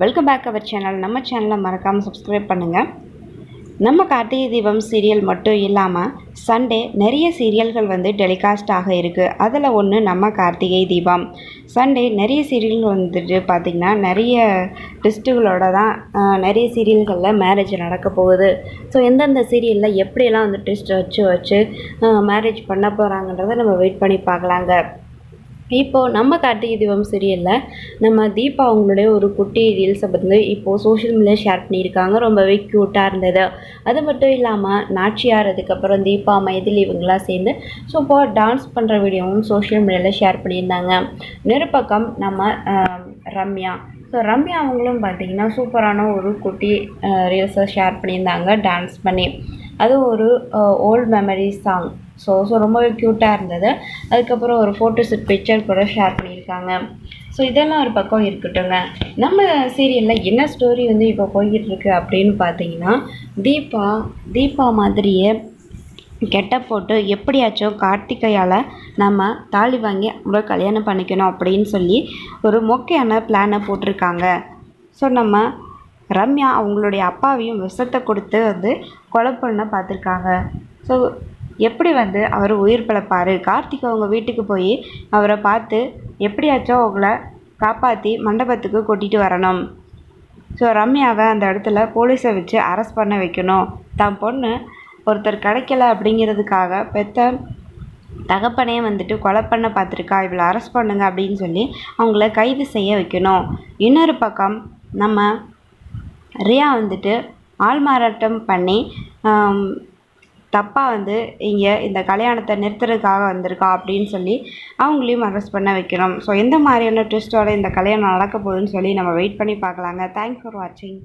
Welcome back our channel நம்ம சேனலை மறக்காமல் சப்ஸ்கிரைப் பண்ணுங்கள் நம்ம கார்த்திகை தீபம் சீரியல் மட்டும் இல்லாமல் சண்டே நிறைய சீரியல்கள் வந்து டெலிகாஸ்ட் ஆக இருக்குது அதில் ஒன்று நம்ம கார்த்திகை தீபம். சண்டே நிறைய சீரியல்கள் வந்துட்டு பார்த்திங்கன்னா நிறைய ட்விஸ்ட்டுகளோட தான் நிறைய சீரியல்களில் மேரேஜ் நடக்க போகுது. ஸோ எந்தெந்த சீரியலில் எப்படியெல்லாம் வந்து ட்விஸ்ட் வச்சு வச்சு மேரேஜ் பண்ண போகிறாங்கன்றதை நம்ம வெயிட் பண்ணி பார்க்கலாங்க. இப்போது நம்ம கார்த்திகை தீபம் சீரியலில் நம்ம தீபா அவங்களுடைய ஒரு குட்டி ரீல்ஸை வந்து இப்போது சோஷியல் மீடியா ஷேர் பண்ணியிருக்காங்க. ரொம்பவே க்யூட்டாக இருந்தது. அது மட்டும் இல்லாமல் நாச்சியார் அதுக்கப்புறம் தீபா மைதில் இவங்களாம் சேர்ந்து சூப்பர் டான்ஸ் பண்ணுற வீடியோவும் சோஷியல் மீடியாவில் ஷேர் பண்ணியிருந்தாங்க. நெருப்பக்கம் நம்ம ரம்யா. ஸோ ரம்யா அவங்களும் பார்த்தீங்கன்னா சூப்பரான ஒரு குட்டி ரீல்ஸை ஷேர் பண்ணியிருந்தாங்க. டான்ஸ் பண்ணி. அது ஒரு old memory song so so ரொம்பவே க்யூட்டாக இருந்தது. அதுக்கப்புறம் ஒரு ஃபோட்டோஷூட் பிக்சர் கூட ஷேர் பண்ணியிருக்காங்க. ஸோ இதெல்லாம் ஒரு பக்கம் இருக்கட்டுங்க நம்ம சீரியலில் என்ன ஸ்டோரி வந்து இப்போ போய்கிட்டுருக்கு அப்படின்னு பார்த்தீங்கன்னா தீபா தீபா மாதிரியே கெட்ட போட்டு எப்படியாச்சும் கார்த்திகையால் நம்ம தாலி வாங்கி அவங்கள கல்யாணம் பண்ணிக்கணும் அப்படின்னு சொல்லி ஒரு மொக்கையான பிளானை போட்டிருக்காங்க. ஸோ நம்ம ரம்யா அவங்களுடைய அப்பாவையும் விஷத்தை கொடுத்து வந்து கொலை பண்ண பார்த்துருக்காங்க. ஸோ எப்படி வந்து அவர் உயிர் பிழைப்பார்? கார்த்திக் அவங்க வீட்டுக்கு போய் அவரை பார்த்து எப்படியாச்சும் அவங்கள காப்பாற்றி மண்டபத்துக்கு கூட்டிகிட்டு வரணும். ஸோ ரம்யாவை அந்த இடத்துல போலீஸை வச்சு அரெஸ்ட் பண்ண வைக்கணும். தான் பொண்ணு ஒருத்தர் கிடைக்கல அப்படிங்கிறதுக்காக பெத்த தகப்பனே வந்துட்டு கொலை பண்ண பார்த்துருக்கா. இவளை அரெஸ்ட் பண்ணுங்க அப்படின்னு சொல்லி அவங்கள கைது செய்ய வைக்கணும். இன்னொரு பக்கம் நம்ம ரியா வந்துட்டு ஆள்மாறாட்டம் பண்ணி தப்பாக வந்து இங்கே இந்த கல்யாணத்தை நிறுத்துறதுக்காக வந்திருக்கா அப்படின்னு சொல்லி அவங்களையும் அரெஸ்ட் பண்ண வைக்கணும் ஸோ எந்த மாதிரியான ட்விஸ்ட்டோட இந்த கல்யாணம் நடக்க போகுதுன்னு சொல்லி நம்ம வெயிட் பண்ணி பார்க்கலாங்க. தேங்க்ஸ் ஃபார் வாட்சிங்